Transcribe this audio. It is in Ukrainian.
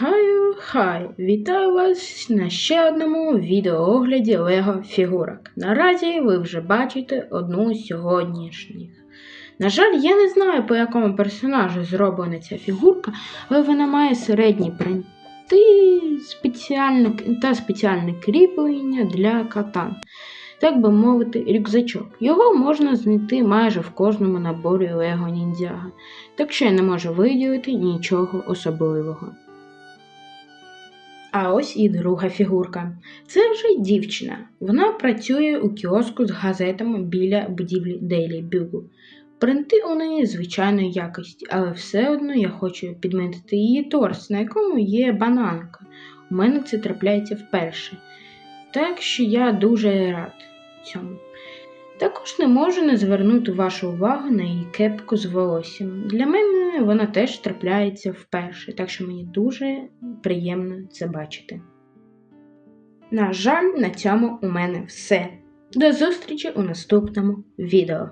Хай, хай, вітаю вас на ще одному відеоогляді Лего фігурок. Наразі ви вже бачите одну з сьогоднішніх. На жаль, я не знаю, по якому персонажу зроблена ця фігурка, але вона має середні принти та спеціальне кріплення для катан. Так би мовити, рюкзачок. Його можна знайти майже в кожному наборі Лего Ніндзяга, так що я не можу виділити нічого особливого. А ось і друга фігурка. Це вже дівчина. Вона працює у кіоску з газетами біля будівлі Daily Bugle. Принти у неї звичайної якості, але все одно я хочу підмітити її торс, на якому є бананка. У мене це трапляється вперше. Так що я дуже рад цьому. Також не можу не звернути вашу увагу на її кепку з волоссям. Для мене вона теж трапляється вперше, так що мені дуже приємно це бачити. На жаль, на цьому у мене все. До зустрічі у наступному відео.